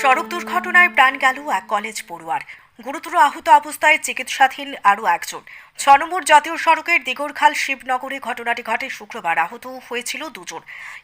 সড়ক দুর্ঘটনায় প্রাণ গেল এক কলেজ পড়ুয়ার। গুরুতর আহত অবস্থায় চিকিৎসাধীন আরও একজন। ছ নম্বর জাতীয় সড়কের দিগরখাল শিবনগরে ঘটনাটি ঘটে শুক্রবার আহত হয়েছিল দুজন।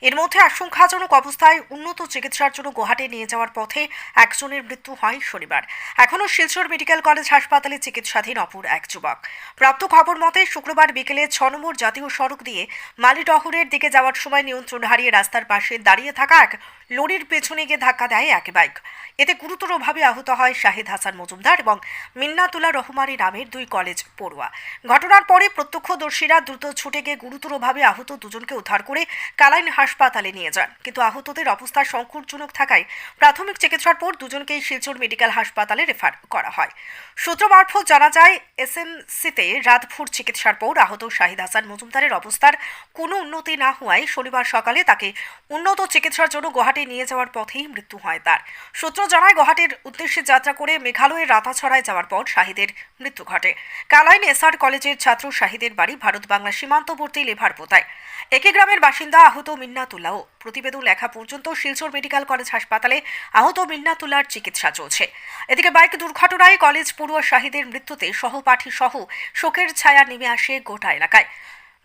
এর মধ্যে আশঙ্কাজনক অবস্থায় উন্নত চিকিৎসার জন্য গুয়াহাটি নিয়ে যাওয়ার পথে একজনের মৃত্যু হয় শনিবার। এখনও শিলচর মেডিকেল কলেজ হাসপাতালে চিকিৎসাধীন অপর এক যুবক। প্রাপ্ত খবর মতে, শুক্রবার বিকেলে ছ নম্বর জাতীয় সড়ক দিয়ে মালিটহরের দিকে যাওয়ার সময় নিয়ন্ত্রণ হারিয়ে রাস্তার পাশে দাঁড়িয়ে থাকা এক লরির পেছনে গিয়ে ধাক্কা দেয় এক বাইক। এতে গুরুতরভাবে আহত হয় শাহিদ হাসান মজুমদার এবং মিন্নাতুল্লাহ রহমানী নামের দুই কলেজ পড়ুয়া। ঘটনার পরে প্রত্যক্ষদর্শীরা দ্রুত ছুটে গিয়ে গুরুতরভাবে আহত দুজনকে উদ্ধার করে কালাইন হাসপাতালে নিয়ে যান। কিন্তু আহতদের অবস্থা সংকটজনক থাকায় প্রাথমিক চিকিৎসার পর দুজনকেই শিলচর মেডিকেল হাসপাতালে রেফার করা হয়। সূত্র মারফত জানা যায়, এসএমসিতে রাতভর চিকিৎসার পর আহত শাহিদ হাসান মজুমদারের অবস্থার কোনো উন্নতি না হওয়ায় শনিবার সকালে তাকে উন্নত চিকিৎসার জন্য গুয়াহাটি নিয়ে যাওয়ার পথেই মৃত্যু হয় তার। সূত্র জানায়, গুয়াহাটির উদ্দেশ্যে যাত্রা করে মেঘালয়ের রাতাছড়ায় যাওয়ার পর শাহিদের মৃত্যু ঘটে। কালাইন এসআর কলেজের ছাত্র শাহিদের বাড়ি ভারত বাংলা সীমান্তবর্তী লেভারপোতায়। একই গ্রামের বাসিন্দা আহত মিন্নাতুল্লাহ প্রতিবেদন লেখা পর্যন্ত শিলচর মেডিকেল কলেজ হাসপাতালে আহত মিন্নাতুল্লাহর চিকিৎসা চলছে। এদিকে বাইক দুর্ঘটনায় কলেজ পড়ুয়া শাহিদের মৃত্যুতে সহপাঠী সহ শোকের ছায়া নেমে আসে গোটা এলাকায়।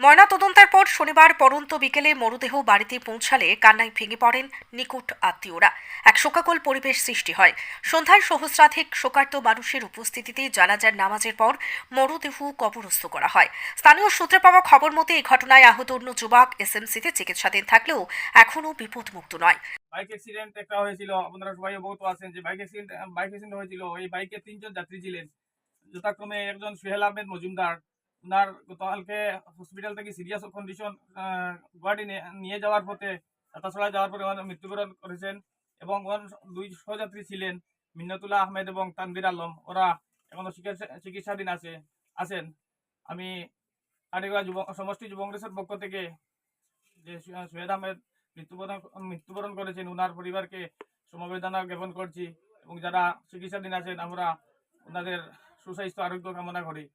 ময়নাতদন্তের পর শনিবার পরন্ত বিকেলে মরদেহ বাড়িতে পৌঁছালে কান্নায় ভেঙে পড়েন নিকট আত্মীয়রা। এক শোকাকুল পরিবেশ সৃষ্টি হয়। সন্ধ্যায় সহস্রাধিক শোকার্ত মানুষের উপস্থিতিতে জানাজার নামাজের পর মরদেহ কবরস্থ করা হয়। স্থানীয় সূত্রে পাওয়া খবর মতে, এই ঘটনায় আহত অন্য যুবক এসএমসিতে চিকিৎসাধীন থাকলেও এখনও বিপদমুক্ত নয়। বাইক অ্যাক্সিডেন্ট একটা হয়েছিল, আপনারা সবাই অবগত আছেন যে বাইক অ্যাক্সিডেন্ট বাইক অ্যাক্সিডেন্ট হয়েছিল। ওই বাইকে তিনজন যাত্রী ছিলেন। যথাক্রমে একজন সোহেল আহমেদ মজুমদার ওনার গতকালকে হসপিটাল থেকে সিরিয়াস কন্ডিশন গুয়াহাটি নিয়ে- যাওয়ার পথে তাছাড়া যাওয়ার পরে ওনার মৃত্যুবরণ করেছেন এবং ওর দুই সহযাত্রী ছিলেন, মিন্নতুল্লাহ আহমেদ এবং তানবির আলম। ওরা এখনও চিকিৎসাধীন আছে, আছেন। আমি কাটিগড়া যুব, সমষ্টি যুব কংগ্রেসের পক্ষ থেকে যে সো- সোহেদ আহমেদ মৃত্যুবরণ মৃত্যুবরণ করেছেন ওনার পরিবারকে সমবেদনা জ্ঞাপন করছি এবং যারা চিকিৎসাধীন আছেন, আমরা ওনাদের সুস্বাস্থ্য, আরোগ্য কামনা করি।